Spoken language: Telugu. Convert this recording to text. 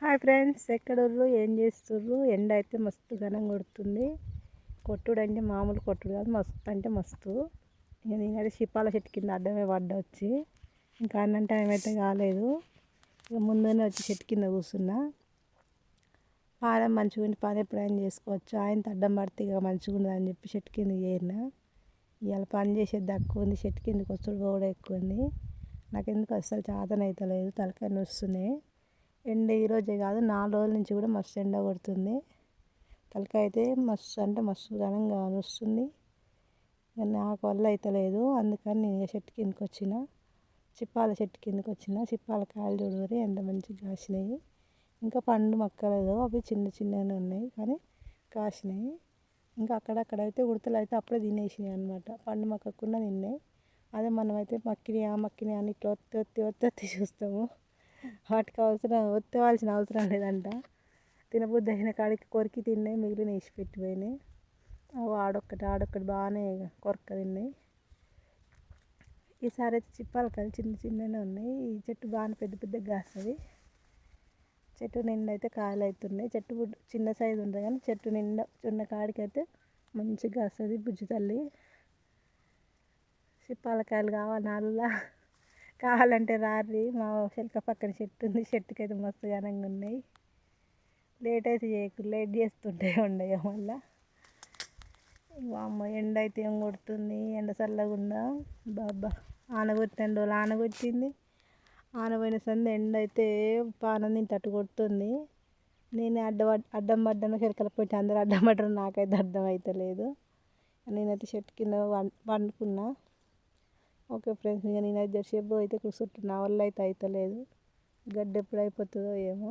హాయ్ ఫ్రెండ్స్ ఎక్కడుర్రు ఏం చేస్తుర్రు? ఎండ అయితే మస్తు ఘనం కొడుతుంది. కొట్టుడు అంటే మామూలు కొట్టుడు కాదు మస్తు అంటే మస్తు. ఇక నేనైతే శిపాల చెట్టు కింద అడ్డమే పడ్డ వచ్చి. ఇంకా అన్నం టైం అయితే కాలేదు. ఇక ముందునే వచ్చి చెట్టు కింద కూర్చున్నా. పానం మంచిగా ఉండి పని ఎప్పుడైనా చేసుకోవచ్చు? ఆయన అడ్డం పడితే ఇక మంచిగా ఉండదు అని చెప్పి చెట్టు కింద చేరిన. ఇవాళ పని చేసేది తక్కువ ఉంది చెట్టు కిందకి వచ్చుడు కూడా ఎక్కువ ఉంది. నాకు ఎందుకు అస్సలు చేతనైతే లేదు తలకాయ నొస్తున్నాయి. ఎండ ఈరోజే కాదు నాలుగు రోజుల నుంచి కూడా మస్తు ఎండ కొడుతుంది. తలకాయ అయితే మస్తు అంటే మస్తు ఘనంగా వస్తుంది నాకు వల్ల అయితే లేదు అందుకని నేను చెట్టు కిందకి వచ్చిన. చిప్పాల చెట్టు కిందకి వచ్చిన. చిప్పాల కాయలు చూడవరి ఎంత మంచిగా కాసినాయి. ఇంకా పండు మొక్కలేదు అవి చిన్న చిన్నగానే ఉన్నాయి కానీ కాసినాయి. ఇంకా అక్కడక్కడైతే ఉడతలు అయితే అప్పుడే తినేసినాయి అనమాట పండు మొక్కకుండా తిన్నాయి. అదే మనమైతే మక్కినాయా మక్కినాయా అని ఇట్లా ఒత్తి ఒత్తి ఒత్తి ఒత్తి చూస్తాము. వాటికి అవసరం ఒత్తవలసిన అవసరం లేదంట. తినబుద్ధి అయిన కాడికి కొరికి తిన్నాయి మిగిలిన వేసి పెట్టిపోయినాయి అవి ఆడొక్కటి ఆడొక్కటి బాగానే కొరక తిన్నాయి. ఈసారి అయితే చిప్పాలకాయలు చిన్న చిన్ననే ఉన్నాయి. ఈ చెట్టు బాగానే పెద్ద పెద్దగా కాస్తుంది. చెట్టు నిండా అయితే కాయలు అవుతున్నాయి చెట్టు చిన్న సైజు ఉంటుంది కానీ చెట్టు నిండా చిన్న కాడికి అయితే మంచిగా కాస్తుంది బుజ్జి తల్లి. చిప్పాలకాయలు కావాలి నాలుగులా. కావాలంటే రారి మా చెలక పక్కన చెట్టు ఉంది చెట్టుకి అయితే మస్తు ఘనంగా ఉన్నాయి. లేట్ అయితే చేయకు లేట్ చేస్తుంటే ఉండయో మళ్ళా. అమ్మ ఎండ అయితే ఏం కొడుతుంది? ఎండ చల్లగుండా బాబా ఆనగొట్టిన రోజులు ఆనగొట్టింది. ఆనపోయిన సంది ఎండ అయితే పానం తింటట్టు కొడుతుంది. నేను అడ్డ అడ్డం పడ్డాను చెరకల పెట్టి అందరూ అడ్డం పడ్డారు నాకైతే అర్థం అవుతలేదు నేనైతే చెట్టు కింద వండుకున్నా. ఓకే ఫ్రెండ్స్ ఇక నేనైతే జరసేపు అయితే కూర్చుంటున్నా. వల్ల అయితే అవుతలేదు గడ్డ ఎప్పుడు అయిపోతుందో ఏమో.